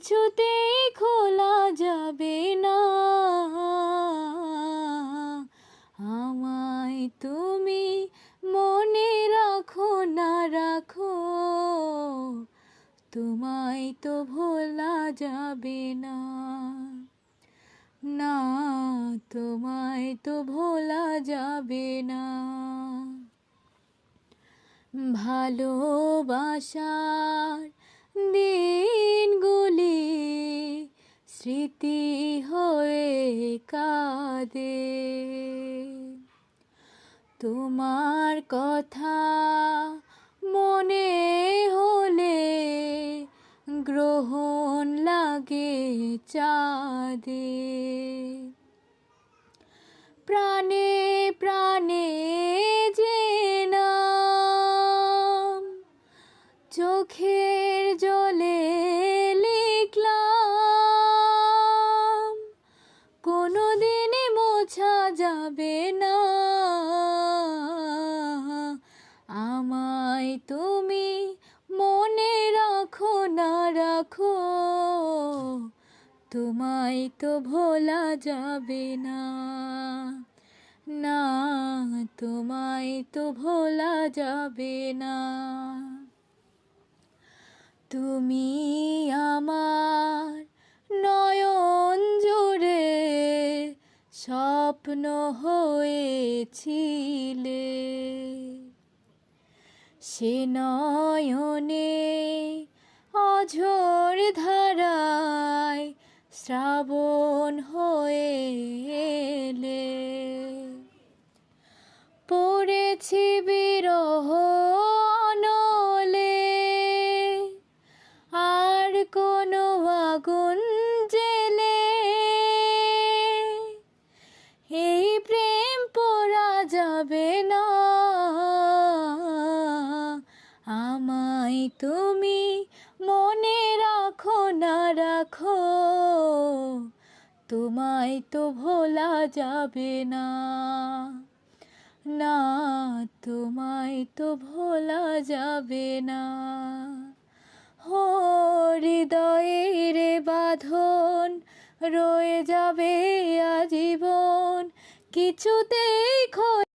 কিছুতেই খোলা যাবে না। আমায় তুমি মনে রাখো না রাখো, তোমায় তো ভোলা যাবে না। না, তোমায় তো ভোলা যাবে না। ভালোবাসার দিনগুলি স্মৃতি হয়ে কাঁদে। তোমার কথা মনে হলে গ্রহণ লাগে চাঁদে। প্রাণে প্রাণে তোমায় তো ভোলা যাবে না। না, তোমায় তো ভোলা যাবে না। তুমি আমার নয়ন জুড়ে স্বপ্ন হয়েছিলে। সে নয়নে অঝোর ধারায় শ্রাবণ হয়ে এলে পড়েছি বিরহ নলে। আর কোনো আগুন জেলে। এই প্রেম পড়া যাবে না। আমায় তুমি মনে রাখো, না রাখো তোমায় তো ভোলা যাবে না। না, তোমায় তো ভোলা যাবে না। হো হৃদয়ের বাঁধন রয়ে যাবে আজীবন। কিছুতেই খো